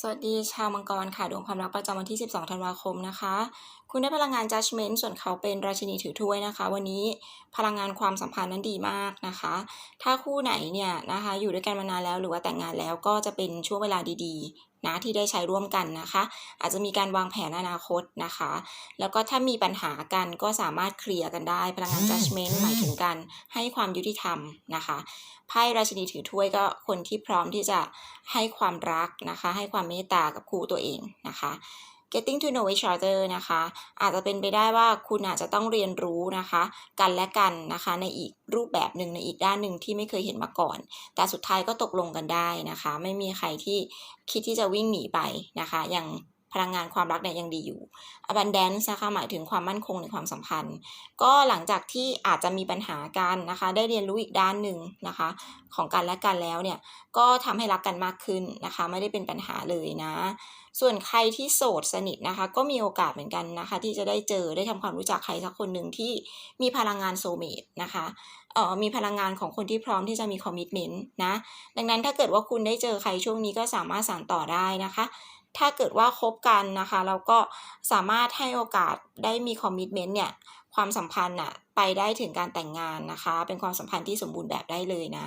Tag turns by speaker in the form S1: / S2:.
S1: สวัสดีชาวมังกรค่ะ ดวงความรักประจำวันที่ 12 ธันวาคมนะคะ คุณได้พลังงาน judgment ส่วนเขาเป็นราชินีถือถ้วยนะคะ วันนี้พลังงานความสัมพันธ์นั้นดีมากนะคะ ถ้าคู่ไหนเนี่ยนะคะ อยู่ด้วยกันมานานแล้วหรือว่าแต่งงานแล้วก็จะเป็นช่วงเวลาดีๆนะที่ได้ใช้ร่วมกันนะคะ อาจจะมีการวางแผนอนาคตนะคะ แล้วก็ถ้ามีปัญหากันก็สามารถเคลียร์กันได้พลังงาน judgment หมายถึงการให้ความยุติธรรมนะคะไพ่ราชินีถือถ้วยก็คนที่พร้อมที่จะให้ความรักนะคะ ให้ความเมตตากับคู่ตัวเองนะคะ getting to know each other นะคะ อาจจะเป็นไปได้ว่าคุณอาจจะต้องเรียนรู้นะคะ กันและกันนะคะ ในอีกรูปแบบหนึ่งในอีกด้านหนึ่งที่ไม่เคยเห็นมาก่อน แต่สุดท้ายก็ตกลงกันได้นะคะ ไม่มีใครที่คิดที่จะวิ่งหนีไปนะคะ อย่าง พลังงานความรักเนี่ยยังดีอยู่ abundance นะคะหมายถึงความมั่นคงในความสัมพันธ์ ก็หลังจากที่อาจจะมีปัญหากันนะคะ ได้เรียนรู้อีกด้านหนึ่งนะคะ ของกันและกันแล้วเนี่ย ก็ทำให้รักกันมากขึ้นนะคะ ไม่ได้เป็นปัญหาเลยนะ ส่วนใครที่โสดสนิทนะคะ ก็มีโอกาสเหมือนกันนะคะ ที่จะได้เจอได้ทำความรู้จักใครสักคนหนึ่งที่มีพลังงานโซเมตนะคะเอ่อมีพลังงานของคนที่พร้อมที่จะมีคอมมิตเมนต์นะ ดังนั้นถ้าเกิดว่าคุณได้เจอใครช่วงนี้ก็สามารถสานต่อได้นะคะ ถ้าเกิดว่าคบกันนะคะแล้วก็สามารถให้โอกาสได้มีคอมมิชเมนต์เนี่ยความสัมพันธ์น่ะไปได้ถึงการแต่งงานนะคะ เป็นความสัมพันธ์ที่สมบูรณ์แบบได้เลยนะ